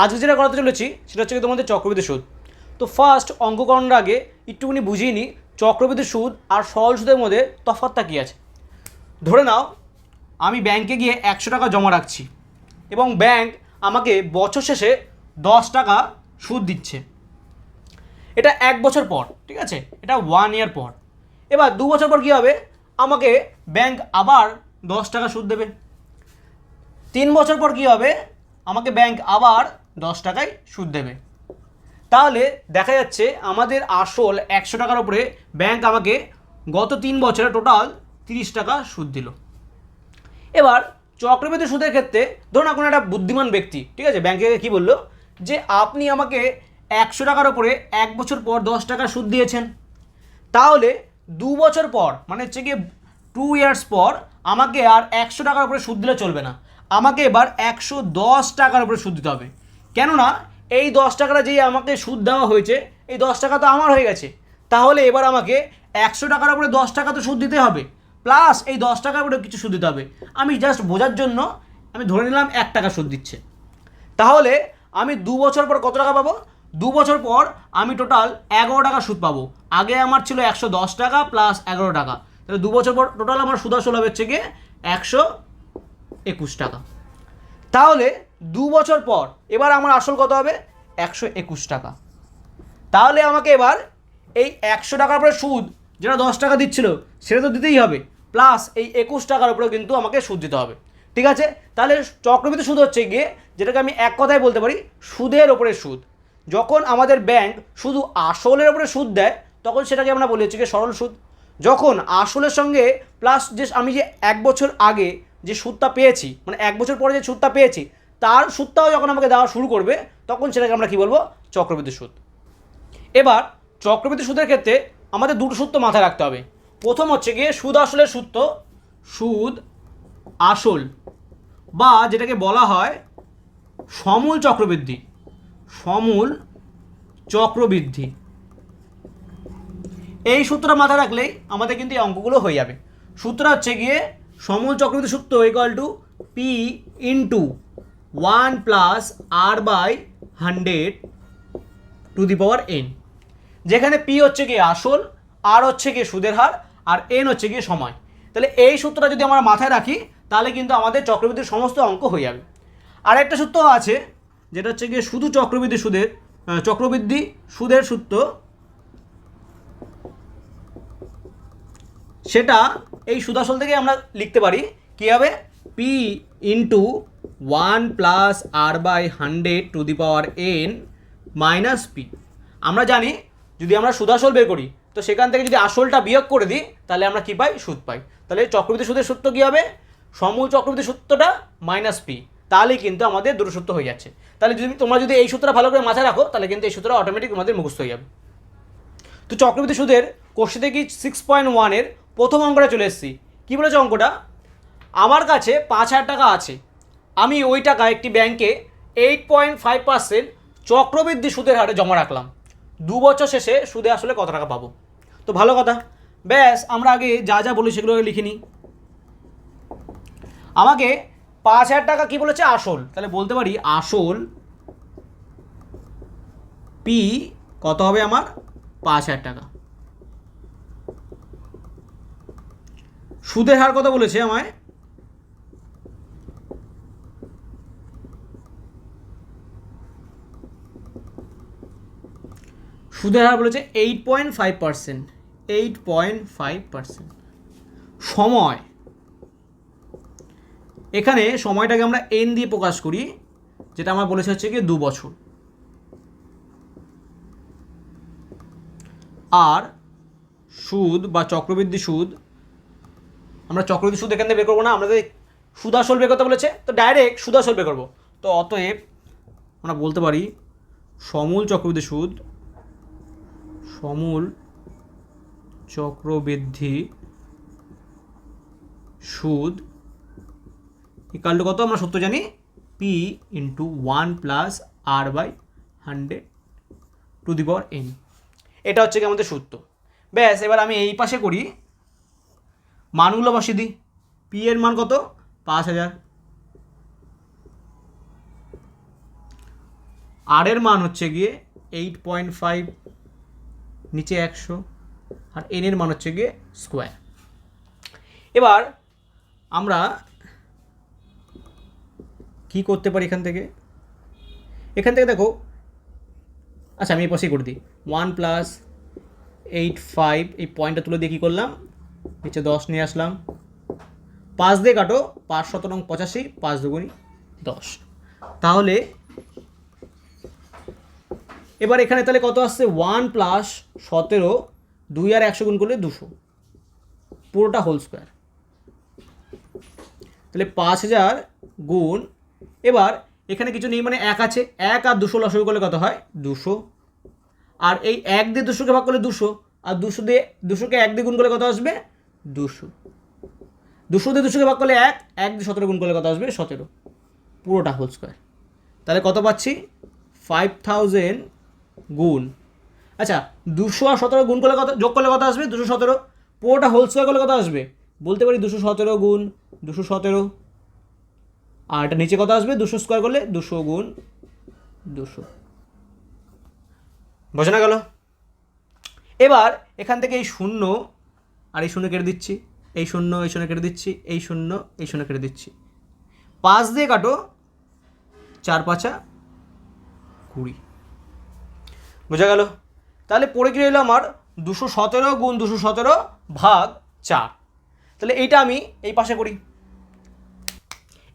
আজকে যেটা করাতে চলেছি, সেটা হচ্ছে তোমাদের চক্রবৃদ্ধি সুদ। তো ফার্স্ট অঙ্ক আগে একটুখানি বুঝিয়ে নিই, চক্রবৃদ্ধি সুদ আর সরল সুদের মধ্যে তফাৎটা কী আছে। ধরে নাও, আমি ব্যাংকে গিয়ে একশো টাকা জমা রাখছি এবং ব্যাংক আমাকে বছর শেষে দশ টাকা সুদ দিচ্ছে। এটা এক বছর পর, ঠিক আছে? এটা ওয়ান ইয়ার পর। এবার দু বছর পর কী হবে? আমাকে ব্যাংক আবার দশ টাকা সুদ দেবে। তিন বছর পর কী হবে? আমাকে ব্যাংক আবার দশ টাকায় সুদ দেবে। তাহলে দেখা যাচ্ছে আমাদের আসল একশো টাকার উপরে ব্যাংক আমাকে গত তিন বছরে টোটাল তিরিশ টাকা সুদ দিল। এবার চক্রবৃদ্ধি সুদের ক্ষেত্রে ধরুন এখন একটা বুদ্ধিমান ব্যক্তি, ঠিক আছে? ব্যাংকে কি বলল? যে আপনি আমাকে একশো টাকার উপরে এক বছর পর দশ টাকা সুদ দিয়েছেন। তাহলে দু বছর পর মানে হচ্ছে গিয়ে টু ইয়ার্স পর আমাকে আর একশো টাকার উপরে সুদ দিলে চলবে না। আমাকে এবার একশো দশ টাকার উপরে সুদ দিতে হবে। কেননা এই দশ টাকাটা যেই আমাকে সুদ দেওয়া হয়েছে, এই দশ টাকা তো আমার হয়ে গেছে। তাহলে এবার আমাকে একশো টাকার উপরে দশ টাকা তো সুদ দিতে হবে। প্লাস এই দশ টাকার উপরে কিছু সুদ দিতে হবে। আমি জাস্ট বোঝার জন্য আমি ধরে নিলাম এক টাকা সুদ দিচ্ছে। তাহলে আমি দু বছর পর কত টাকা পাবো? দু বছর পর আমি টোটাল এগারো টাকা সুদ পাবো। আগে আমার ছিল একশো দশ টাকা প্লাস এগারো টাকা। তাহলে দু বছর পর টোটাল আমার সুদ আসল হবে হচ্ছে গিয়ে একশো একুশ টাকা। তাহলে দু বছর পর এবার আমার আসল কত হবে? একশো একুশ টাকা। তাহলে আমাকে এবার এই একশো টাকার উপরে সুদ যেটা দশ টাকা দিচ্ছিল, সেটা তো দিতেই হবে। প্লাস এই একুশ টাকার উপরেও কিন্তু আমাকে সুদ দিতে হবে। ঠিক আছে? তাহলে চক্রবৃদ্ধি সুদ হচ্ছে গিয়ে, যেটাকে আমি এক কথায় বলতে পারি, সুদের ওপরে সুদ। যখন আমাদের ব্যাংক শুধু আসলের ওপরে সুদ দেয়, তখন সেটাকে আমরা বলি হচ্ছে সরল সুদ। যখন আসলের সঙ্গে প্লাস যে আমি যে এক বছর আগে যে সুদটা পেয়েছি মানে এক বছর পরে যে সুদটা পেয়েছি তার সুদটাও যখন আমাকে দেওয়া শুরু করবে, তখন সেটাকে আমরা কী বলব? চক্রবৃদ্ধি সুদ। এবার, চক্রবৃদ্ধি সুদের ক্ষেত্রে আমাদের দুটো সূত্র মাথায় রাখতে হবে। প্রথম হচ্ছে গিয়ে সুদ আসলের সূত্র সুদ আসল বা যেটাকে বলা হয় সমূল চক্রবৃদ্ধি। সমূল চক্রবৃদ্ধি। এই সূত্রটা মাথায় রাখলেই আমাদের কিন্তু এই অঙ্কগুলো হয়ে যাবে। সূত্র হচ্ছে গিয়ে সমূল চক্রবৃদ্ধি সূত্র equal to P into one plus R by hundred to the power N যেখানে পি হচ্ছে গিয়ে আসল আর হচ্ছে গিয়ে সুদের হার, আর এন হচ্ছে গিয়ে সময়। তাহলে এই সূত্রটা যদি আমরা মাথায় রাখি, তাহলে কিন্তু আমাদের চক্রবৃদ্ধির সমস্ত অঙ্ক হয়ে যাবে। আর একটা সূত্র আছে, যেটা হচ্ছে গিয়ে শুধু চক্রবৃদ্ধি সুদের চক্রবৃদ্ধি সুদের সূত্র। সেটা এই সুদাসল থেকে আমরা লিখতে পারি, কী হবে? P into one plus R by hundred to the power N minus P আমরা জানি, যদি আমরা সুদাসল বের করি, তো সেখান থেকে যদি আসলটা বিয়োগ করে দিই, তাহলে আমরা কী পাই? সুদ পাই। তাহলে চক্রবৃদ্ধি সুদের সূত্র কী হবে? সমূল চক্রবৃদ্ধি সূত্রটা মাইনাস পি তাহলেই কিন্তু আমাদের দুটো সূত্র হয়ে যাচ্ছে। তাহলে যদি তোমরা যদি এই সূত্রটা ভালো করে মাথায় রাখো, তাহলে কিন্তু এই সূত্রটা অটোমেটিক তোমাদের মুখস্থ হয়ে যাবে। তো চক্রবৃদ্ধি সুদের কোর্সে থেকে সিক্স পয়েন্ট ওয়ানের প্রথম অঙ্কটা চলে এসেছি। কী বলেছে অঙ্কটা? আমার কাছে পাঁচ হাজার টাকা আছে। আমি ওই টাকা একটি ব্যাংকে এইট পয়েন্ট ফাইভ পার্সেন্ট চক্রবৃদ্ধি সুদের হারে জমা রাখলাম। দু বছর শেষে সুদে আসলে কত টাকা পাবো? তো ভালো কথা। ব্যাস, আমরা আগে যা যা বলি সেগুলো লিখে নিই। আমাকে পাঁচ হাজার টাকা কী বলেছে? আসল। তাহলে বলতে পারি আসল পি কত হবে আমার? পাঁচ হাজার টাকা। সুদের হার কত বলেছে আমায়? সুদের হার বলেছে eight point five percent eight point five percent সময়। এখানে সময়টাকে আমরা এন দিয়ে প্রকাশ করি, যেটা আমার বলেছে হচ্ছে কি দু বছর আর সুদ বা চক্রবৃদ্ধি সুদ, আমরা চক্রবৃদ্ধি সুদ এখান থেকে বের করব না, আমাদের সুদাসল বের করতে বলেছে, তো ডাইরেক্ট সুদাসল বের করব। তো অতএব আমরা বলতে পারি, সমূল চক্রবৃদ্ধি সুদ সমূল চক্রবৃদ্ধি সুদ ইকাল টু কত? আমরা সত্য জানি P into one plus R by hundred to the power N এটা হচ্ছে কি আমাদের সূত্র। ব্যাস, এবার আমি এই পাশে করি। মানগুলো বসিয়ে দিই। পি এর মান কত? পাঁচ হাজার। আর এর মান হচ্ছে গিয়ে এইট পয়েন্ট ফাইভ নিচে একশো, আর এন এর মান হচ্ছে গিয়ে স্কোয়ার এবার আমরা কি করতে পারি এখান থেকে? এখান থেকে দেখো আচ্ছা আমি এই পাশেই করে দিই। ওয়ান প্লাস এইট ফাইভ এই পয়েন্টটা তুলে দিয়ে কী করলাম? নিচে দশ নিয়ে আসলাম। পাঁচ দিয়ে কাটো, পাঁচ শতরং পঁচাশি, পাঁচ দুগুণি দশ। তাহলে এবার এখানে তাহলে কত আসছে? ওয়ান প্লাস সতেরো, দুই আর একশো গুণ করলে দুশো। পুরোটা হোল স্কোয়ার। তাহলে পাঁচ হাজার গুণ, এবার এখানে কিছু নেই মানে এক আছে। এক আর দুশো লসগু করলে কত হয়? দুশো। আর এই এক দিয়ে দুশোকে ভাগ করলে দুশো, আর দুশো দিয়ে, দুশোকে এক দিয়ে গুণ করলে কত আসবে? দুশো। দুশো দিয়ে দুশোকে ভাগ করলে এক এক দিয়ে সতেরো গুণ করলে কত আসবে? সতেরো। পুরোটা হোল স্কোয়ার। তাহলে কত পাচ্ছি? ফাইভ থাউজেন্ড গুণ। আচ্ছা দুশো আর সতেরো গুণ করলে কত যোগ করলে কত আসবে? দুশো সতেরো। পুরোটা হোল স্কোয়ার করলে কত আসবে? বলতে পারি দুশো সতেরো গুণ, দুশো সতেরো। আর এটা নিচে কত আসবে? দুশো স্কোয়ার করলে দুশো গুণ, দুশো। বোঝানো গেল? এবার এখান থেকে এই শূন্য, আর এই শূন্য কেটে দিচ্ছি। এই শূন্য এই শূন্য কেটে দিচ্ছি। এই শূন্য এই শূন্য কেটে দিচ্ছি। পাঁচ দিয়ে কাটো, চার পাঁচা কুড়ি। বোঝা গেল? তাহলে পড়ে গিয়ে এলো আমার দুশো সতেরো গুণ দুশো সতেরো ভাগ চার। তাহলে এইটা আমি এই পাশে করি।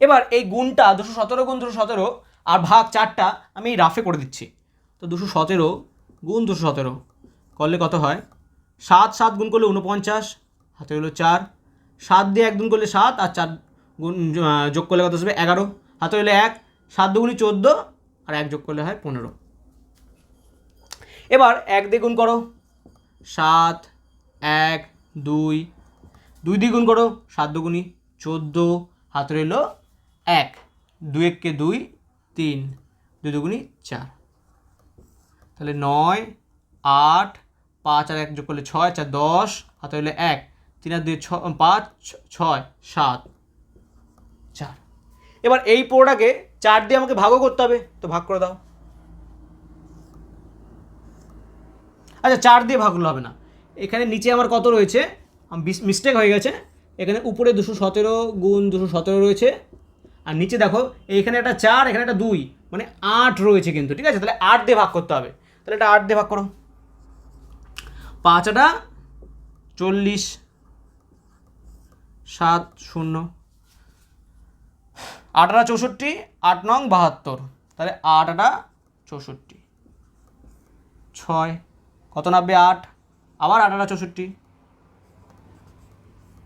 এবার এই গুণটা দুশো সতেরো গুণ দুশো সতেরো আর ভাগ চারটা আমি এই রাফে করে দিচ্ছি। তো দুশো সতেরো গুণ দুশো সতেরো করলে কত হয়? সাত সাত গুণ করলে উনপঞ্চাশ হাতে হলো চার। সাত দিয়ে এক গুণ করলে সাত আর চার গুণ যোগ করলে কত আসবে? এগারো। হাতে হলো এক, সাত দুগুণি চোদ্দ আর এক যোগ করলে হয় পনেরো। এবার এক দিয়ে গুণ করো। সাত, এক, দুই। দুই দিয়ে গুণ করো, সাত দুগুণি চোদ্দ। হাতে রইল এক। দুই এককে দুই, তিন। দুই দুগুণি চার। তাহলে নয়, আট, পাঁচ আর এক যোগ করলে ছয়, চার দশ। হাতে হইলে এক। তিন আর দুই, ছ, পাঁচ ছয়, সাত, চার। এবার এই পোড়াকে চার দিয়ে আমাকে ভাগও করতে হবে। তো ভাগ করে দাও। আচ্ছা চার দিয়ে ভাগগুলো হবে না। এখানে নিচে আমার কত রয়েছে? মিস্টেক হয়ে গেছে। এখানে উপরে দুশো সতেরো গুণ দুশো সতেরো রয়েছে। আর নিচে দেখো এইখানে একটা চার, এখানে একটা দুই মানে আট রয়েছে কিন্তু, ঠিক আছে? তাহলে আট দিয়ে ভাগ করতে হবে। তাহলে এটা আট দিয়ে ভাগ করো। পাঁচটা চল্লিশ, সাত শূন্য। আটাটা চৌষট্টি, আট নং বাহাত্তর। তাহলে আট আটা চৌষট্টি। ছয় কত নাববে আট? আবার আট চৌষট্টি।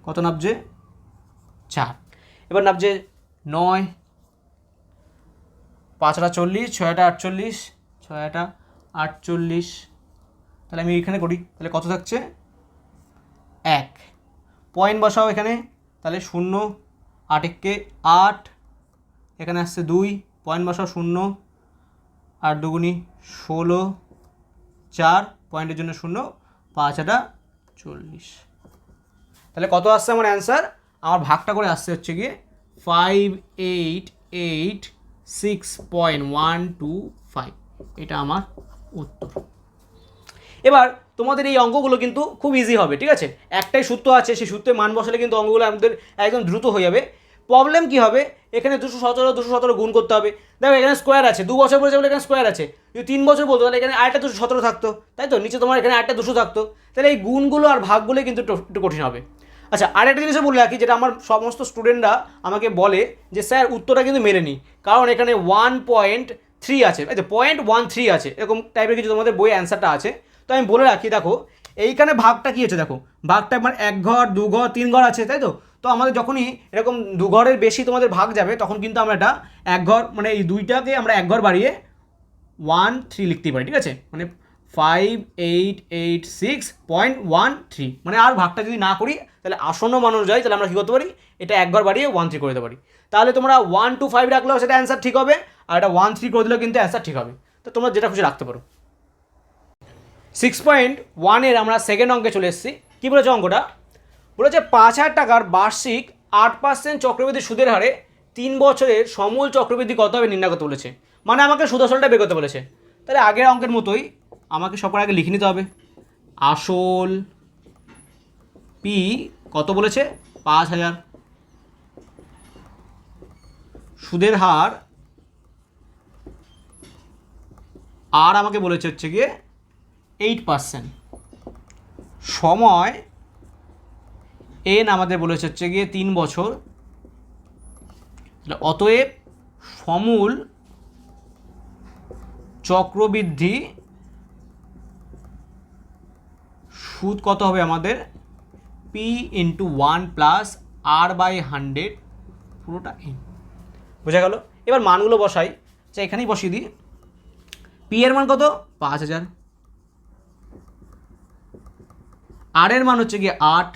কত নাবছে চার। এবার নাবছে নয়। পাঁচটা চল্লিশ ছয়টা আটচল্লিশ ছয়টা আটচল্লিশ। তাহলে আমি এখানে করি। তাহলে কত থাকছে? এক। পয়েন্ট বসাও এখানে। তাহলে শূন্য। আট একে আট। এখানে আসছে দুই। পয়েন্ট বসাও শূন্য। আট দুগুনি ষোলো। চার। পয়েন্টের জন্য শূন্য, পাঁচ আটা চল্লিশ। তাহলে কত আসছে আমার অ্যান্সার? আমার ভাগটা করে আসছে হচ্ছে গিয়ে five eight eight six point one two five এটা আমার উত্তর। এবার তোমাদের এই অঙ্কগুলো কিন্তু খুব ইজি হবে, ঠিক আছে? একটাই সূত্র আছে, সেই সূত্রে মান বসালে কিন্তু অঙ্কগুলো আমাদের একদম দ্রুত হয়ে যাবে। প্রবলেম কি হবে? এখানে দুশো সতেরো দুশো সতেরো গুণ করতে হবে। দেখো, এখানে স্কোয়ার আছে। দু বছর পরে বলে এখানে স্কোয়ার আছে। যদি তিন বছর বলতো, তাহলে এখানে আরেকটা দুশো সতেরো থাকতো। তাই তো? নিচে তোমার এখানে আরেকটা দুশো থাকতো। তাহলে এই গুণগুলো আর ভাগগুলো কিন্তু একটু একটু কঠিন হবে। আচ্ছা আরেকটা জিনিসও বলে রাখি, যেটা আমার সমস্ত স্টুডেন্টরা আমাকে বলে যে, স্যার, উত্তরটা কিন্তু মেলেনি কারণ এখানে ওয়ান পয়েন্ট থ্রি আছে। এই পয়েন্ট ওয়ান থ্রি আছে। এরকম টাইপের কিছু তোমাদের বই অ্যান্সারটা আছে। তো আমি বলে রাখি, দেখো, এইখানে ভাগটা কী হচ্ছে, দেখো? ভাগটা আমার এক ঘর, দু ঘর, তিন ঘর আছে, তাই তো? তো আমাদের যখনই এরকম দু ঘরের বেশি তোমাদের ভাগ যাবে, তখন কিন্তু আমরা এটা এক ঘর মানে এই দুইটাকে আমরা এক ঘর বাড়িয়ে ওয়ান থ্রি লিখতে পারি, ঠিক আছে? মানে five eight eight six point one three মানে আর ভাগটা যদি না করি, তাহলে আসন্ন মানুষ যায়, তাহলে আমরা কী করতে পারি? এটা একবার বাড়িয়ে ওয়ান থ্রি করে দিতে পারি। তাহলে তোমরা ওয়ান টু ফাইভ রাখলেও সেটা অ্যান্সার ঠিক হবে, আর এটা ওয়ান থ্রি করে দিলেও কিন্তু অ্যান্সার ঠিক হবে। তো তোমরা যেটা খুশি রাখতে পারো। সিক্স পয়েন্ট ওয়ানের আমরা সেকেন্ড অঙ্কে চলে এসেছি। কী বলেছে অঙ্কটা? বলেছে পাঁচ হাজার টাকার বার্ষিক আট পার্সেন্ট চক্রবৃদ্ধি সুদের হারে তিন বছরের সমূল চক্রবৃদ্ধি কত হবে নির্ণয় করতে বলেছে। মানে আমাকে সুদ আসলটা বের করতে বলেছে। তাহলে আগের অঙ্কের মতোই আমাকে সবার আগে লিখে নিতে হবে। আসল পি কত বলেছে? পাঁচ হাজার। সুদের হার আর আমাকে বলেছে হচ্ছে গিয়ে এইট পার্সেন্ট সময় এন আমাদের বলেছে হচ্ছে গিয়ে তিন বছর। অতএব সমূল চক্রবৃদ্ধি সুদ কত হবে আমাদের? P into one plus R by hundred পুরোটা এন বোঝা গেল? এবার মানগুলো বসাই। আচ্ছা এখানেই বসিয়ে দিই। পি এর মান কত? পাঁচ হাজার। আর এর মান হচ্ছে গিয়ে আট।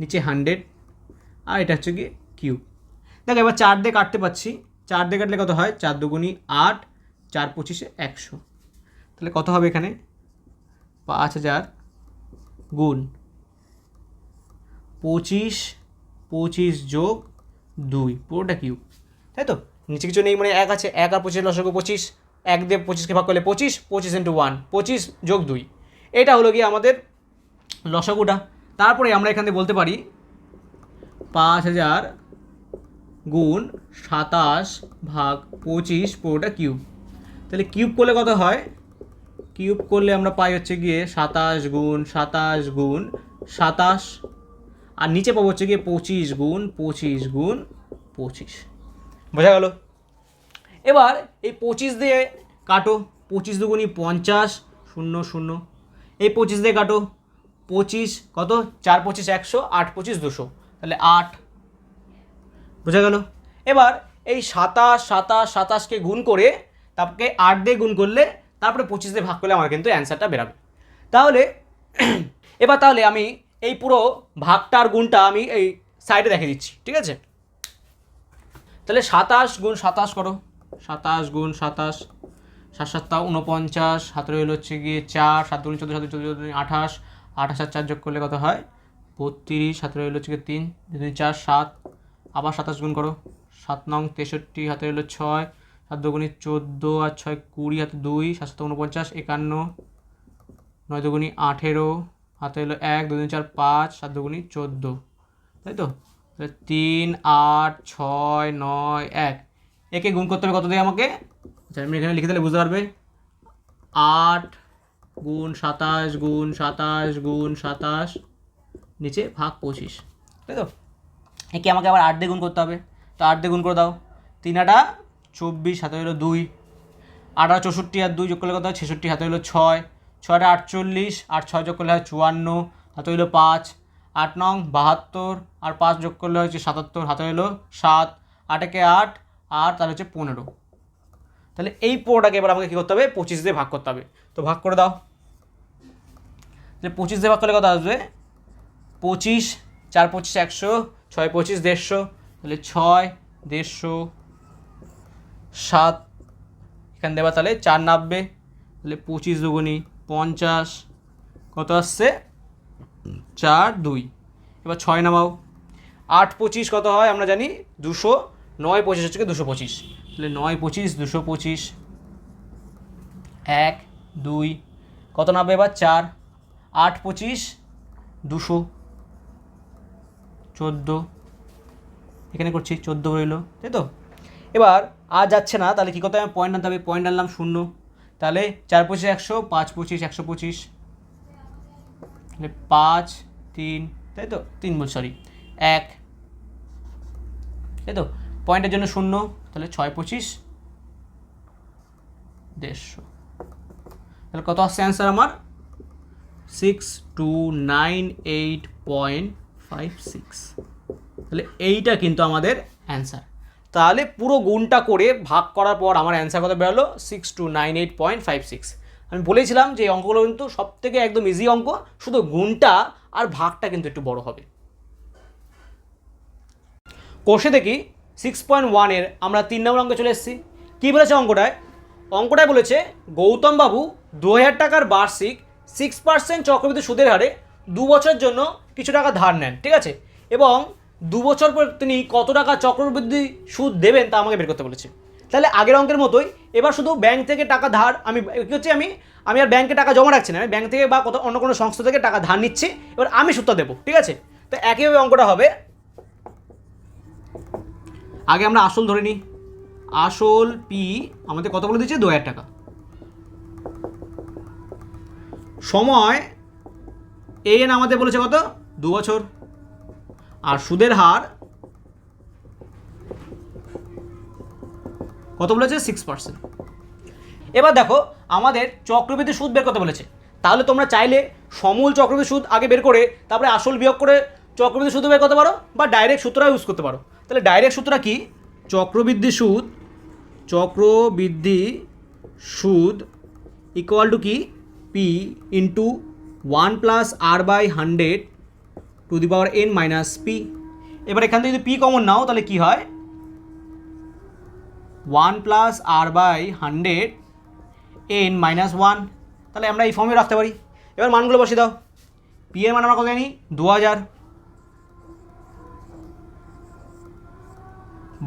নিচে হান্ড্রেড, আর এটা হচ্ছে গিয়ে কিউব দেখো, এবার চার দিয়ে কাটতে পাচ্ছি চার দিয়ে কাটলে কত হয়? চার দুগুনি আট, চার পঁচিশে একশো। তাহলে কত হবে এখানে? পাঁচ হাজার গুণ পঁচিশ পঁচিশ যোগ দুই, পুরোটা কিউব তাই তো? নিচে কিছু নেই মানে এক আছে। এক আর পঁচিশ লসক পঁচিশ। এক দিয়ে পঁচিশকে ভাগ করলে পঁচিশ পঁচিশ ইন্টু ওয়ান পঁচিশ যোগ দুই। এটা হলো গিয়ে আমাদের লসগুটা। তারপরে আমরা এখান থেকে বলতে পারি পাঁচ হাজার গুণ সাতাশ ভাগ পঁচিশ পুরোটা কিউব। তাহলে কিউব করলে কত হয়? কিউব করলে আমরা পাই হচ্ছে গিয়ে সাতাশ গুণ সাতাশ গুণ সাতাশ। আর নিচে পাবো হচ্ছে গিয়ে পঁচিশ গুণ পঁচিশ গুণ পঁচিশ। বোঝা গেল? এবার এই পঁচিশ দিয়ে কাটো। পঁচিশ দুগুণি পঞ্চাশ, শূন্য শূন্য। এই পঁচিশ দিয়ে কাটো। পঁচিশ, কত? চার পঁচিশ একশো, আট পঁচিশ দুশো। তাহলে আট। বোঝা গেল? এবার এই সাতাশ সাতাশ, সাতাশকে গুণ করে তারপরে আট দিয়ে গুণ করলে তারপরে পঁচিশ দিয়ে ভাগ করলে আমার কিন্তু অ্যান্সারটা বেরাবে। তাহলে এবার তাহলে আমি এই পুরো ভাগটার গুণটা আমি এই সাইডে দেখে দিচ্ছি, ঠিক আছে? তাহলে সাতাশ গুণ সাতাশ করো। সাতাশ গুণ সাতাশ, সাত সাতটা উনপঞ্চাশ হাতের হলো হচ্ছে গিয়ে চার, সাত চোদ্দ সাত চোদ্দ, আঠাশ আঠাশ আর চার যোগ করলে কত হয়? বত্রিশ হাতের হলো হচ্ছে তিন, দুই চার, সাত। আবার সাতাশ গুণ করো। সাত নং তেষট্টি হাতে হলো ছয়। সাত দুগুণি চোদ্দ আর ছয় কুড়ি হাতে দুই সাত সাত উনপঞ্চাশ, একান্ন। নয় দুগুণি আঠেরো হাতে হলো এক, দুই চার, পাঁচ, সাত দুগুণি চোদ্দ। তাই তো? তিন, আট, ছয়, নয়, এক। একে গুণ করতে হবে কত দিয়ে আমাকে? আচ্ছা আমি এখানে লিখে দিলে বুঝতে পারবে। আট গুণ সাতাশ গুণ সাতাশ গুণ সাতাশ, নিচে ভাগ পঁচিশ। তাই তো? একে আমাকে আবার আট দিয়ে গুণ করতে হবে। তো আট দিয়ে গুণ করে দাও। তিন আটা, চব্বিশ হাতে হলো দুই। আটা চৌষট্টি আর দুই যোগ করলে কত? হয় ছেষট্টি হাতে হলো ছয়। ছয়টা আটচল্লিশ, আট ছয় যোগ করলে হয় চুয়ান্ন হাতে হলো পাঁচ। আট নং বাহাত্তর, আর পাঁচ যোগ করলে হচ্ছে সাতাত্তর হাতে হলো সাত। আটেকে আট, আর তাহলে হচ্ছে পনেরো। তাহলে এই পুরোটাকে এবার আমাকে কী করতে হবে? পঁচিশ দিয়ে ভাগ করতে হবে। তো ভাগ করে দাও। তাহলে পঁচিশ দিয়ে ভাগ করলে কত আসবে? পঁচিশ, চার পঁচিশ একশো, ছয় পঁচিশ দেড়শো, তাহলে ছয় দেড়শো সাত, এখান দেবা তাহলে চার নাববে তাহলে পঁচিশ দুগুনি পঞ্চাশ, কত আসছে? চার দুই। এবার ছয় নামাও। আট পঁচিশ কত হয়? আমরা জানি দুশো নয় পঁচিশ হচ্ছে দুশো পঁচিশ। তাহলে নয় পঁচিশ, দুশো পঁচিশ, এক দুই। কত নামবে এবার? চার। আট, পঁচিশ। দুশো। চোদ্দ। এখানে করছি, চোদ্দ রইল তাই তো? এবার আর যাচ্ছে না, তাহলে কী করতে হবে? পয়েন্ট আনতে হবে, পয়েন্ট আনলাম শূন্য। তাহলে চার পঁচিশ একশো, পাঁচ পঁচিশ একশো পঁচিশ। তাহলে পাঁচ, তিন, তাই তো? তিন বল সরি এক। তাই তো? পয়েন্টের জন্য শূন্য, তাহলে ছয় পঁচিশ। দেড়শো। তাহলে কত আসছে অ্যান্সার আমার? Six two nine eight point five six তাহলে এইটা কিন্তু আমাদের অ্যান্সার তাহলে পুরো গুণটা করে ভাগ করার পর আমার অ্যান্সার কত বেরোলো? Six two nine eight point five six আমি বলেছিলাম যে অঙ্কগুলো কিন্তু সব থেকে একদম ইজি অঙ্ক, শুধু গুণটা আর ভাগটা কিন্তু একটু বড় হবে। কোষে দেখি সিক্স পয়েন্ট ওয়ানের আমরা তিন নম্বর অঙ্কে চলে এসেছি। কী বলেছে অঙ্কটায়? অঙ্কটায় বলেছে, গৌতম বাবু দু হাজার টাকার বার্ষিক সিক্স পার্সেন্ট চক্রবৃদ্ধি সুদের হারে দু বছরের জন্য কিছু টাকা ধার নেন, ঠিক আছে? এবং দু বছর পর তিনি কত টাকা চক্রবৃদ্ধি সুদ দেবেন তা আমাকে বের করতে বলেছে। তাহলে আগের অঙ্কের মতোই, এবার শুধু ব্যাংক থেকে টাকা ধার আমি, কি হচ্ছে আমি আমি আর ব্যাংকে টাকা জমা রাখছি না, আমি ব্যাংক থেকে বা কত অন্য কোনো সংস্থা থেকে টাকা ধার নিচ্ছি, এবার আমি সুদটা দেবো, ঠিক আছে? তো একইভাবে অঙ্কটা হবে। আগে আমরা আসল ধরে নিই। আসল পি আমাদের কত বলে দিচ্ছে? দু হাজার টাকা। সময় এ এন আমাদের বলেছে কত? দু বছর। আর সুদের হার কত বলেছে? সিক্স পার্সেন্ট এবার দেখো, আমাদের চক্রবৃদ্ধি সুদ বের করতে বলেছে। তাহলে তোমরা চাইলে সমূল চক্রবৃদ্ধি সুদ আগে বের করে তারপরে আসল বিয়োগ করে চক্রবৃদ্ধি সুদ বের করতে পারো বা ডাইরেক্ট সূত্রটা ইউজ করতে পারো। তাহলে ডাইরেক্ট সূত্রটা কি? চক্রবৃদ্ধি সুদ চক্রবৃদ্ধি সুদ ইকুয়াল টু কি? P into one plus R by hundred to the power N minus P এবার এখান থেকে যদি পি কমন নাও, তাহলে কি হয়? One plus R by hundred N minus one তাহলে আমরা এই ফর্মে রাখতে পারি। এবার মানগুলো বসিয়ে দাও। পি এর মান আমরা কত জানি দু হাজার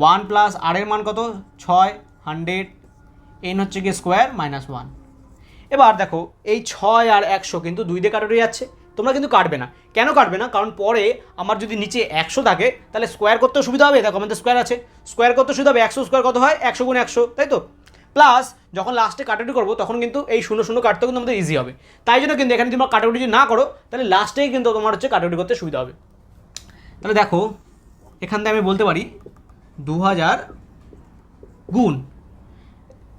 ওয়ান প্লাস আর এর মান কত? ছয় হান্ড্রেড এন হচ্ছে গিয়ে স্কোয়ার মাইনাস ওয়ান এবার দেখো, এই ছয় আর একশো কিন্তু দুই দিয়ে কাটাতে যাচ্ছে। তোমরা কিন্তু কাটবে না। কেন কাটবে না? কারণ পরে আমার যদি নিচে একশো থাকে, তাহলে স্কোয়ার করতে সুবিধা হবে। দেখো আমাদের স্কোয়ার আছে। স্কোয়ার করতে সুবিধা হবে একশো স্কোয়ার কত হয়? একশো গুণ একশো, তাই তো? প্লাস যখন লাস্টে কাটাকুটি করব, তখন কিন্তু এই শূন্য শূন্য কাটতে কিন্তু আমাদের ইজি হবে। তাই জন্য কিন্তু এখানে তোমরা কাটাকুটি যদি না করো, তাহলে লাস্টেই কিন্তু তোমার হচ্ছে কাটাকুটি করতে সুবিধা হবে। তাহলে দেখো, এখান থেকে আমি বলতে পারি দু হাজার গুণ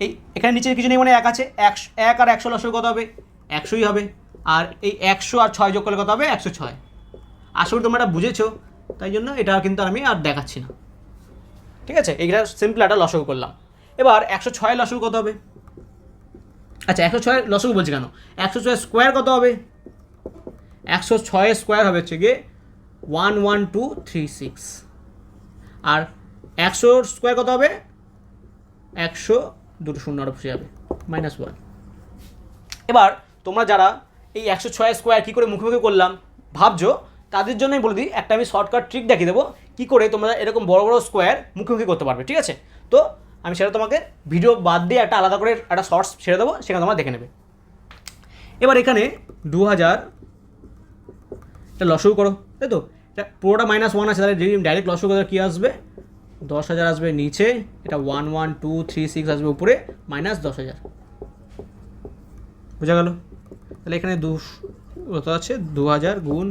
এই, এখানে নিচে কিছু নেই মানে এক আছে। একশো, এক আর একশো লসের কত হবে? একশোই হবে। আর এই একশো আর ছয় যোগ করলে কত হবে? একশো ছয়। করি তোমরা এটা বুঝেছ। তাই জন্য এটা কিন্তু আমি আর দেখাচ্ছি না। ঠিক আছে? এইটা সিম্পল একটা লসগু করলাম। এবার একশো ছয় লসগু কত হবে? আচ্ছা একশো ছয় লসগু বলছি কেন? একশো ছয় স্কোয়ার কত হবে? একশো ছয়ের স্কোয়ার হবে হচ্ছে গিয়ে one one two three six আর একশোর স্কোয়ার কত হবে? একশো দুটো শূন্য আরও বসে যাবে। মাইনাস ওয়ান এবার তোমরা যারা এই একশো ছয় স্কোয়ার কী করে মুখোমুখি করলাম, ভাবছ, তাদের জন্যই বলে দিই, একটা আমি শর্টকাট ট্রিক দেখিয়ে দেবো, কী করে তোমরা এরকম বড় বড় স্কোয়ার মুখোমুখি করতে পারবে, ঠিক আছে? তো আমি সেটা তোমাকে ভিডিও বাদ দিয়ে একটা আলাদা করে একটা শর্টস ছেড়ে দেবো, সেখানে তোমরা দেখে নেবে। এবার এখানে দু হাজার, এটা লসও করো, তাই তো? এটা পুরোটা মাইনাস ওয়ান আছে, তাহলে ডাইরেক্ট লসও করে কী আসবে? দশ হাজার আসবে নিচে, এটা one one two three six আসবে উপরে মাইনাস দশ হাজার। বোঝা গেল? তাহলে এখানে দু, কত আছে? দু হাজার গুণ,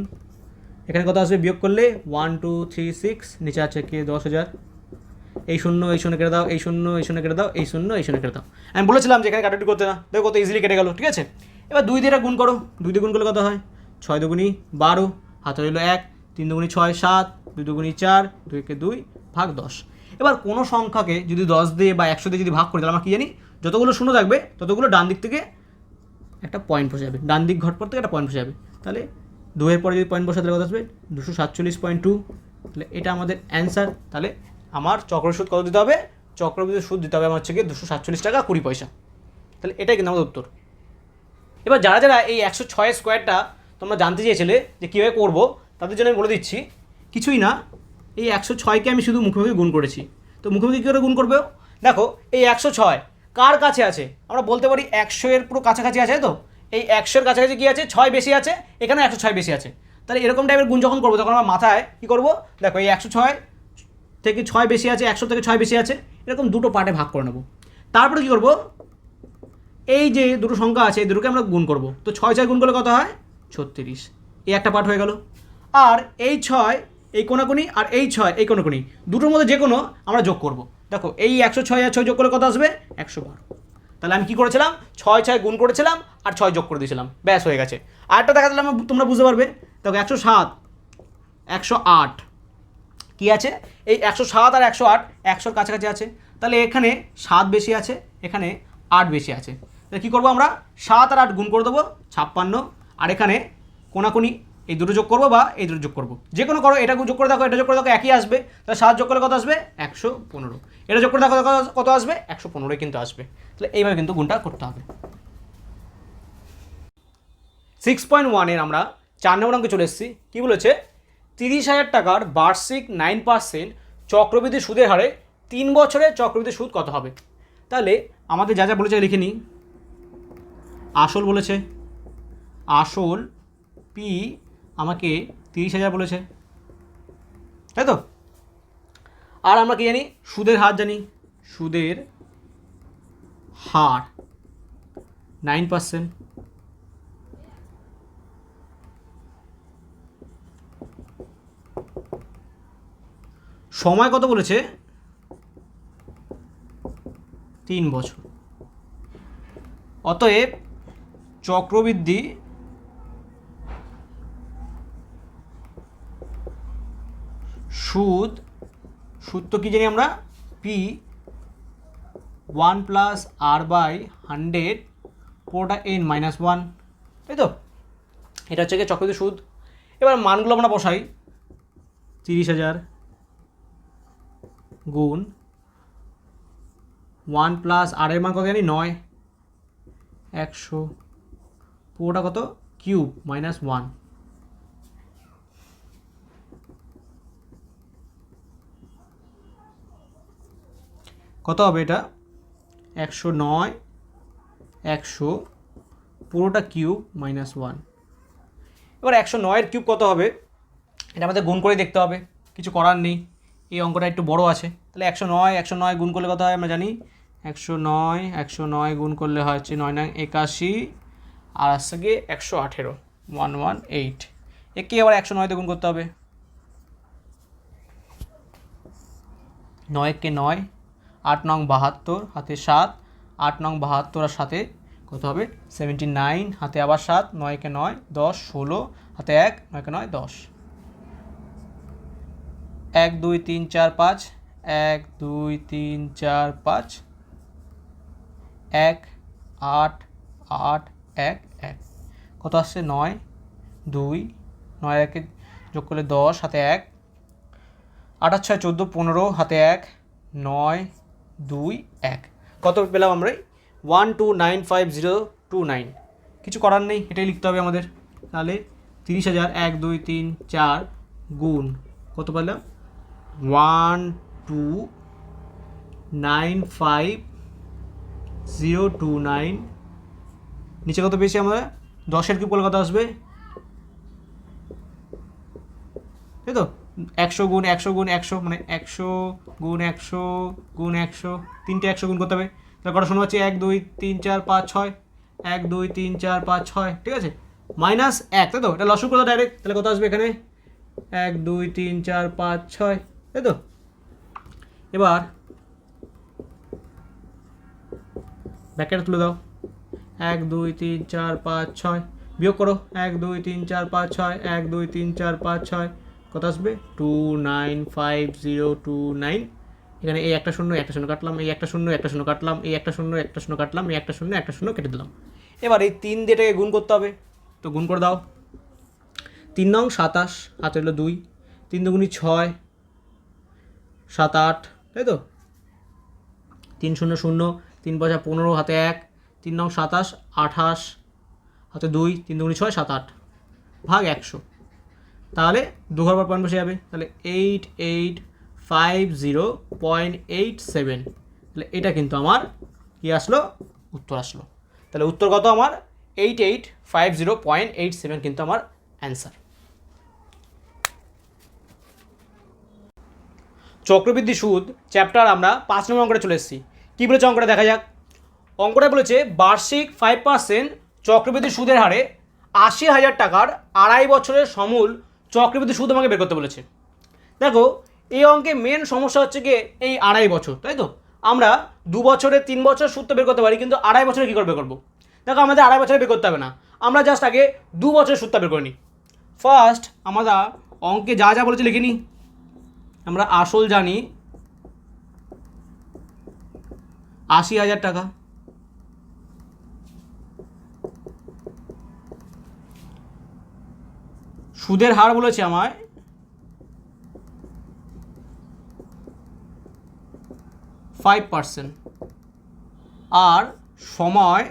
এখানে কত আসবে বিয়োগ করলে? ওয়ান টু থ্রি সিক্স নিচে আছে কি? দশ হাজার। এই শূন্য এই শূন্য কেটে দাও, এই শূন্য এই শূন্য কেটে দাও, এই শূন্য এই শূন্য কেটে দাও। আমি বলেছিলাম যে এখানে কাটাটি করতে না, দেখো কত ইজিলি কেটে গেল, ঠিক আছে? এবার দুই দিয়ে গুণ করো, দুই দিয়ে গুণ করলে কত হয়? ছয় দুগুণি বারো হাতে রইল এক, তিন দুগুণি ছয়, সাত, দুই দুগুণি চার দুইকে দুই ভাগ দশ। এবার কোনো সংখ্যাকে যদি দশ দিয়ে বা একশো দিয়ে যদি ভাগ করি, তাহলে আমরা কী জানি? যতগুলো শূন্য থাকবে, ততগুলো ডান দিক থেকে একটা পয়েন্ট বসে যাবে। ডান দিক ঘট পর থেকে একটা পয়েন্ট বসে যাবে। তাহলে দুয়ের পরে যদি পয়েন্ট বসাতে কত আসবে? দুশো সাতচল্লিশ পয়েন্ট টু তাহলে এটা আমাদের অ্যান্সার তাহলে আমার চক্র সুদ কত দিতে হবে? চক্রবৃদ্ধি সুদ দিতে হবে আমার হচ্ছে দুশো সাতচল্লিশ টাকা কুড়ি পয়সা। তাহলে এটাই কিন্তু আমাদের উত্তর। এবার যারা যারা এই একশো ছয় স্কোয়ারটা তোমরা জানতে চেয়েছিলে যে কীভাবে করব, তাদের জন্য আমি বলে দিচ্ছি, কিছুই না। এই একশো ছয়কে আমি শুধু মুখোমুখি গুণ করেছি। তো মুখোমুখি কী করে গুণ করবে? দেখো, এই একশো ছয় কার কাছে আছে? আমরা বলতে পারি একশো এর পুরো কাছাকাছি আছে তো? এই একশোর কাছাকাছি কী আছে? ছয় বেশি আছে, এখানে একশো ছয় বেশি আছে। তাহলে এরকম টাইপের গুণ যখন করব, তখন আমার মাথায় কী করব? দেখো, এই একশো ছয় থেকে ছয় বেশি আছে, একশো থেকে ছয় বেশি আছে, এরকম দুটো পার্টে ভাগ করে নেব। তারপরে কী করব? এই যে দুটো সংখ্যা আছে, এই দুটোকে আমরা গুণ করব। তো ছয় ছয় গুণ করলে কত হয়? ছত্রিশ। এই একটা পার্ট হয়ে গেল। আর এই ছয় এই কোনাকুনি আর এই ছয়, এই কোনাকুনি। দুটোর মধ্যে যে কোনো আমরা যোগ করব। দেখো, এই একশো ছয় আর ছয় যোগ করলে কত আসবে? একশো বারো। তাহলে আমি কী করেছিলাম? ছয় ছয় গুণ করেছিলাম আর ছয় যোগ করে দিয়েছিলাম। ব্যাস হয়ে গেছে। আরেকটা দেখা দিলাম, তোমরা বুঝতে পারবে। দেখো, একশো সাত, একশো আট। কী আছে? এই একশো সাত আর একশো আট একশোর কাছাকাছি আছে। তাহলে এখানে সাত বেশি আছে, এখানে আট বেশি আছে। তাহলে কী করব আমরা? সাত আর আট গুণ করে দেবো, ছাপ্পান্ন। আর এখানে কোনাকুনি এই দুটো যোগ করব বা এই দুটো যোগ করব। যে কোনো করো এটা যোগ করে দেখো, এটা যোগ করে দেখো, একই আসবে। তাহলে সাত যোগ করলে কত আসবে? একশো পনেরো। এটা যোগ করে দেখো কত- আসবে? একশো পনেরোই কিন্তু আসবে। তাহলে এইভাবে কিন্তু গুণটা করতে হবে। সিক্স পয়েন্ট ওয়ানের আমরা চার নম্বর অঙ্কে চলে এসেছি। কী বলেছে? তিরিশ হাজার টাকার বার্ষিক নাইন পার্সেন্ট চক্রবৃদ্ধি সুদের হারে তিন বছরে চক্রবৃদ্ধি সুদ কত হবে? তাহলে আমাদের যা যা বলেছে লিখে নিই। আসল বলেছে, আসল পি আমাকে তিরিশ হাজার বলেছে। তাই তো? আর আমরা কি জানি? সুদের হার জানি। সুদের হার নাইন পার্সেন্ট সময় কত বলেছে? তিন বছর। অতএব চক্রবৃদ্ধি সুদ সুদ তো কী জানি আমরা? P one plus R by hundred পুরোটা এন মাইনাস ওয়ান তাই তো এটা হচ্ছে গিয়ে চক্রবৃদ্ধি সুদ। এবার মানগুলো আমরা বসাই। তিরিশ হাজার গুণ ওয়ান প্লাস আর এর মান কত জানি? নয়। একশো। পুরোটা কত? কিউব মাইনাস ওয়ান কত হবে এটা? একশো নয়, একশো, পুরোটা কিউব মাইনাস ওয়ান। এবার একশো নয়ের কিউব কত হবে? এটা আমাদের গুণ করে দেখতে হবে, কিছু করার নেই। এই অঙ্কটা একটু বড় আছে। তাহলে একশো নয় একশো নয় গুণ করলে কত হয় আমরা জানি? একশো নয় একশো নয় গুণ করলে হয় হচ্ছে নয় নয় একাশি, আর আসছে গিয়ে একশো আঠেরো, ওয়ান ওয়ান এইট। একে আবার একশো নয়তে গুণ করতে হবে। নয়কে নয় আট নং বাহাত্তর, হাতে সাত। আট নং বাহাত্তর আর সাথে কত হবে? সেভেন্টি নাইন হাতে আবার সাত, নয়কে নয়, দশ, ষোলো, হাতে এক, নয়কে নয়, দশ। এক, দুই, তিন, চার, পাঁচ। এক, দুই, তিন, চার, পাঁচ। এক, আট আট, এক এক। কত আসছে? নয়, দুই, নয়, একে যোগ করলে দশ, হাতে এক। আর ছয়, চোদ্দ, পনেরো, হাতে এক। নয় দুই, এক। কত পেলাম আমরা? One, two, nine, five, zero, two, nine. কিছু করার নেই, এটাই লিখতে হবে আমাদের। তাহলে তিরিশ হাজার, এক, দুই, তিন, চার গুণ কত পেলাম? One, two, nine, five, zero, two, nine. নিচে কত পেয়েছি আমরা? দশের কি করলে কত আসবে? তাই তো? একশো গুণ একশো গুণ একশো মানে একশো গুণ একশো গুণ একশো, তিনটে একশো গুণ করতে হবে। তাহলে কটা শোনা হচ্ছে? এক, দুই, তিন, চার, পাঁচ, ছয়। এক, দুই, তিন, চার, পাঁচ, ছয়, ঠিক আছে? মাইনাস এক, তাই তো? এটা লসু করো ডাইরেক্ট তাহলে কত আসবে এখানে? এক, দুই, তিন, চার, পাঁচ, ছয়, তাই তো? এবার ব্যাকেট তুলে দাও। এক, দুই, তিন, চার, পাঁচ, ছয়, বিয়োগ করো। এক, দুই, তিন, চার, পাঁচ, ছয়, এক, দুই, তিন, চার, পাঁচ, ছয় কত আসবে? Two nine five zero two nine এখানে এই একটা শূন্য একটা শূন্য কাটলাম, এই একটা শূন্য একটা শূন্য কাটলাম, এই একটা শূন্য একটা শূন্য কাটলাম, এই একটা শূন্য একটা শূন্য কেটে দিলাম। এবার এই তিন দিয়ে এটাকে গুণ করতে হবে। তো গুণ করে দাও। তিন নং সাতাশ হাতে হলো দুই। তিন দুগুণি ছয়, সাত আট, তাই তো? তিন শূন্য শূন্য, তিন পয়সা পনেরো, হাতে এক। তিন নং সাতাশ, আঠাশ, হাতে দুই, তিন দুগুণি ছয়, সাত আট। ভাগ একশো। তাহলে দু ঘর পর পয়েন্ট বসে যাবে। তাহলে eight eight five zero point eight seven তাহলে এটা কিন্তু আমার কী আসলো? উত্তর আসলো। তাহলে উত্তর কত আমার? Eight eight five zero point eight seven কিন্তু আমার অ্যান্সার চক্রবৃদ্ধি সুদ চ্যাপ্টার আমরা পাঁচ নম্বর অঙ্কটা চলে এসেছি। কী বলেছে অঙ্কটা দেখা যাক? অঙ্কটা বলেছে বার্ষিক ফাইভ পার্সেন্ট চক্রবৃদ্ধি সুদের হারে আশি হাজার টাকার আড়াই বছরের সমূল চক্রবৃদ্ধি সুদ আমাকে বের করতে বলেছে। দেখো, এই অঙ্কে মেন সমস্যা হচ্ছে গিয়ে এই আড়াই বছর, তাই তো? আমরা দু বছরে তিন বছর সুদ তো বের করতে পারি, কিন্তু আড়াই বছরে কী করে বের করব? দেখো, আমাদের আড়াই বছরে বের করতে হবে না। আমরা জাস্ট আগে দু বছরের সুদটা বের করে নিই। ফার্স্ট আমরা অঙ্কে যা যা বলেছে লিখে নিই। আমরা আসল জানি আশি হাজার টাকা। সুদের হার বলেছে আমায়। ফাইভ পার্সেন্ট আর সময়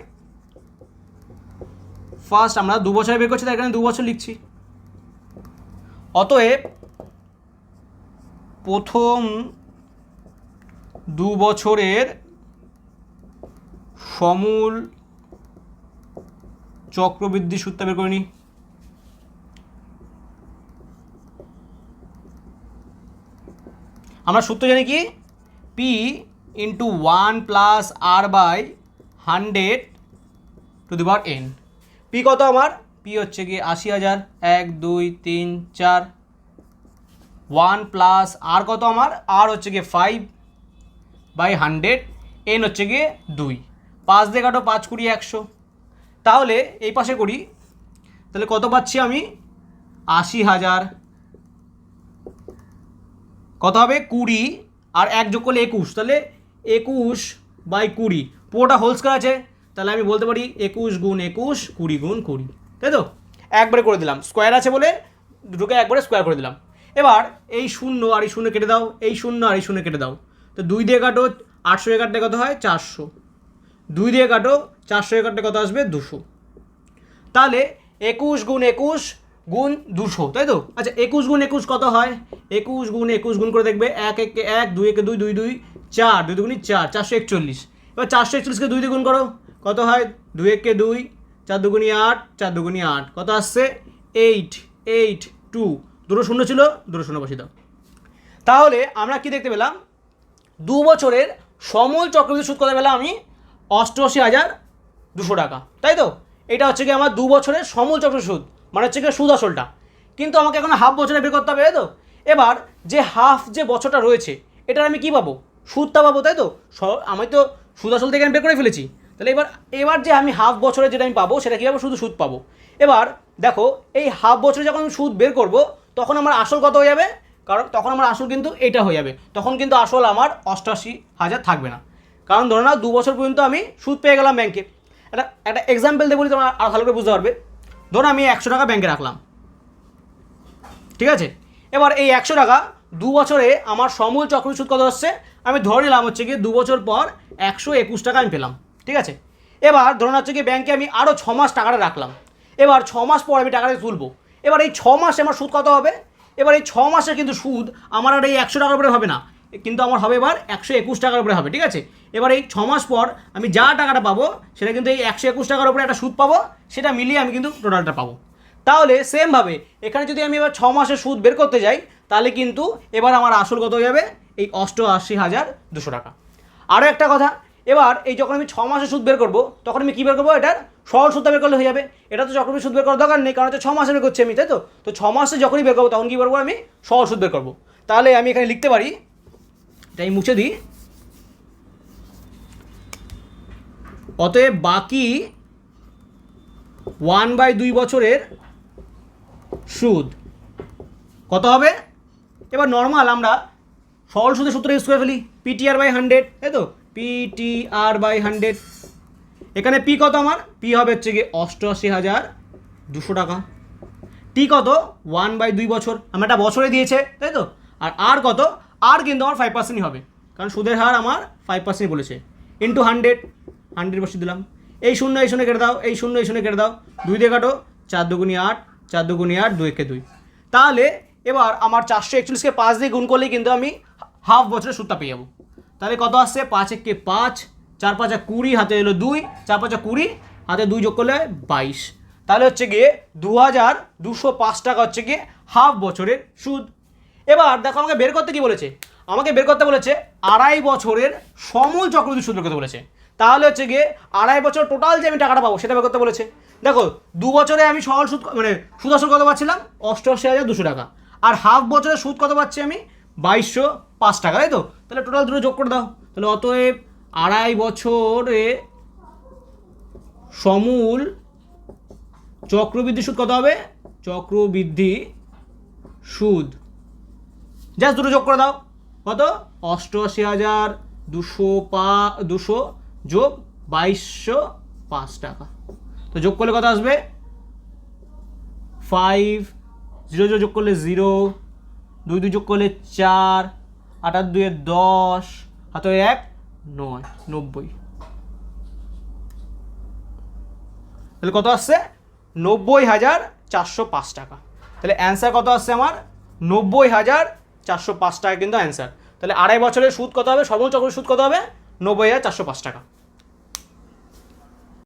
ফার্স্ট আমরা দু বছরে বের করছি তাই এখানে দু বছর লিখছি। অতএব, প্রথম দু বছরের সমূল চক্রবৃদ্ধি সূত্র বের করে নিই। আমরা সূত্র জানি কি? P into one plus R by hundred to the power N P কত আমার? পি হচ্ছে কি আশি হাজার। এক, দুই, তিন, চার। ওয়ান প্লাস আর কত আমার? আর হচ্ছে গিয়ে ফাইভ বাই হান্ড্রেড এন হচ্ছে গিয়ে দুই। পাঁচ দিয়ে কাটো, পাঁচ কুড়ি, একশো। তাহলে এই পাশে করি। তাহলে কত পাচ্ছি আমি? আশি হাজার। কত হবে কুড়ি আর এক যোগ করলে একুশ, তাহলে একুশ বাই কুড়ি। পুরোটা হোল স্কোয়ার আছে, তাহলে আমি বলতে পারি একুশ গুণ একুশ, কুড়ি গুণ কুড়ি। তাই তো? একবারে করে দিলাম। স্কোয়ার আছে বলে দুটোকে একবারে স্কোয়ার করে দিলাম। এবার এই শূন্য আর এই শূন্য কেটে দাও, এই শূন্য আর এই শূন্য কেটে দাও। তো দুই দিয়ে কাটো, আটশো একাটে কত হয়? চারশো। দুই দিয়ে কাটো, চারশো একাটে কত আসবে? দুশো। তাহলে একুশ গুণ একুশ গুণ দুশো, তাই তো? আচ্ছা একুশ গুণ একুশ কত হয়? একুশ গুণ একুশ গুণ করে দেখবে এক, একে এক, দুই, একে দুই দুই দুই, চার, দুই দুগুণি চার, চারশো একচল্লিশ। এবার চারশো একচল্লিশকে দুই গুণ করো, কত হয়? দুই একে দুই, চার দুগুণি আট, চার দুগুণি আট। কত আসছে? Eight eight, two. দুটো শূন্য ছিল, দুটো শূন্য দাও। তাহলে আমরা কি দেখতে পেলাম? দু বছরের সমল চক্রবৃদ্ধি সুদ কত পেলাম আমি? অষ্টআশি হাজার দুশো টাকা, তাই তো? এটা হচ্ছে কি আমার দু বছরের সমল চক্র সুদ। মানে হচ্ছে কি সুদ আসলটা। কিন্তু আমাকে এখন হাফ বছরে বের করতে হবে, তাই তো? এবার যে হাফ যে বছরটা রয়েছে, এটার আমি কি পাবো? সুদটা পাবো, তাই তো? আমি তো সুদ আসল থেকে আমি বের করে ফেলেছি। তাহলে এবার এবার যে আমি হাফ বছরে যেটা আমি পাবো, সেটা কীভাবে শুধু সুদ পাবো। এবার দেখো, এই হাফ বছরে যখন আমি সুদ বের করব, তখন আমার আসল কত হয়ে যাবে? কারণ তখন আমার আসল কিন্তু এটা হয়ে যাবে। তখন কিন্তু আসল আমার অষ্টআশি হাজার থাকবে না। কারণ ধরো না দু বছর পর্যন্ত আমি সুদ পেয়ে গেলাম ব্যাংকে একটা একটা এক্সাম্পল দেবো বলি, তোমরা ভালো করে বুঝতে পারবে। ধরো আমি একশো টাকা ব্যাংকে রাখলাম। ঠিক আছে? এবার এই একশো টাকা দু বছরে আমার সমূল চক্রবৃদ্ধি সুদ কত হচ্ছে আমি ধরে নিলাম হচ্ছে কি দু বছর পর একশো একুশ টাকা আমি পেলাম। ঠিক আছে? এবার ধরুন হচ্ছে কি ব্যাংকে আমি আরও ছ মাস টাকাটা রাখলাম। এবার ছ মাস পর আমি টাকাটা তুলবো। এবার এই ছ মাসে আমার সুদ কত হবে? এবার এই ছ মাসের কিন্তু সুদ আমার আর এই একশো টাকার উপরে হবে না। কিন্তু আমার হবে এবার একশো একুশ টাকার উপরে হবে, ঠিক আছে? এবার এই ছ মাস পর আমি যা টাকাটা পাবো, সেটা কিন্তু এই একশো একুশ টাকার উপরে একটা সুদ পাবো, সেটা মিলিয়ে আমি কিন্তু টোটালটা পাবো। তাহলে সেমভাবে এখানে যদি আমি এবার ছ মাসের সুদ বের করতে যাই, তাহলে কিন্তু এবার আমার আসল কত হয়ে যাবে? এই অষ্টআশি হাজার দুশো টাকা। আরও একটা কথা, এবার এই যখন আমি ছ মাসের সুদ বের করব, তখন আমি কী বের করব? এটার সরল সুদটা বের করলে হয়ে যাবে। এটা তো চক্রবৃদ্ধি সুদ বের করার দরকার নেই, কারণ হচ্ছে ছ মাসে বের করছি আমি, তাই তো? তো ছ মাসে যখনই বের করব, তখন কী বের করব আমি? সরল সুদ বের করব। তাহলে আমি এখানে লিখতে পারি এটা আমি মুছে দিই। অতএব বাকি ওয়ান বাই দুই বছরের সুদ। কত হবে? এবার নর্মাল আমরা সরল সুদের সূত্র ইউজ করে ফেলি। পিটিআর বাই হান্ড্রেড তাই তো? পিটিআর বাই হান্ড্রেড এখানে পি কত আমার? পি হবে হচ্ছে গিয়ে অষ্টআশি হাজার দুশো টাকা। টি কত? ওয়ান বাই দুই বছর। আমার একটা বছরে দিয়েছে, তাই তো? আর আর কত? আর কিন্তু আমার ফাইভ পার্সেন্টই হবে। কারণ সুদের হার আমার ফাইভ পার্সেন্ট বলেছে। ইন্টু হান্ড্রেড হান্ড্রেড বসে দিলাম। এই শূন্য এই শূন্য কেটে দাও, এই শূন্য এই শূন্য কেটে দাও। দুই দিয়ে কাটো, চার দুগুনি আট, চার দুগুনি আট, দুই একে দুই। তাহলে এবার আমার চারশো একচল্লিশকে পাঁচ দিয়ে গুণ করলেই কিন্তু আমি হাফ বছরের সুদটা পেয়ে যাব। তাহলে কত আসছে? পাঁচ একে পাঁচ, চার পাঁচা কুড়ি, হাতে এলো দুই, চার পাঁচা কুড়ি, হাতে দুই যোগ করলে বাইশ। তাহলে হচ্ছে গিয়ে দু হাজার দুশো পাঁচ টাকা হচ্ছে গিয়ে হাফ বছরের সুদ। এবার দেখো আমাকে বের করতে কি বলেছে? আমাকে বের করতে বলেছে আড়াই বছরের সমল চক্রবৃদ্ধি সুদ বের করতে বলেছে। তাহলে হচ্ছে গিয়ে আড়াই বছর টোটাল যে আমি টাকাটা পাবো সেটা বের করতে বলেছে। দেখো, দু বছরে আমি সরল সুদ মানে সুদ কত পাচ্ছিলাম? অষ্টআশি হাজার দুশো টাকা। আর হাফ বছরের সুদ কত পাচ্ছি আমি? বাইশশো পাঁচ টাকা, তাই তো? তাহলে টোটাল দুটো যোগ করে দাও। তাহলে অতএব আড়াই বছরে সমূল চক্রবৃদ্ধি সুদ কত হবে? চক্রবৃদ্ধি সুদ। জাস্ট দুটো যোগ করে দাও। কত? অষ্টআশি হাজার দুশো পা, দুশো যোগ বাইশশো পাঁচ টাকা। তো যোগ করলে কত আসবে? ফাইভ জিরো জিরো যোগ করলে জিরো দুই দুই যোগ করলে চার আটার দুয়ে দশ, হাতে এক, নয়, নব্বই। তাহলে কত আসছে? নব্বই হাজার চারশো পাঁচ টাকা। তাহলে অ্যান্সার কত আসছে আমার? নব্বই হাজার চারশো পাঁচ টাকা কিন্তু অ্যান্সার তাহলে আড়াই বছরের সুদ কত হবে? সর্বোচ্চ সুদ কত হবে? নব্বই হাজার চারশো পাঁচ টাকা।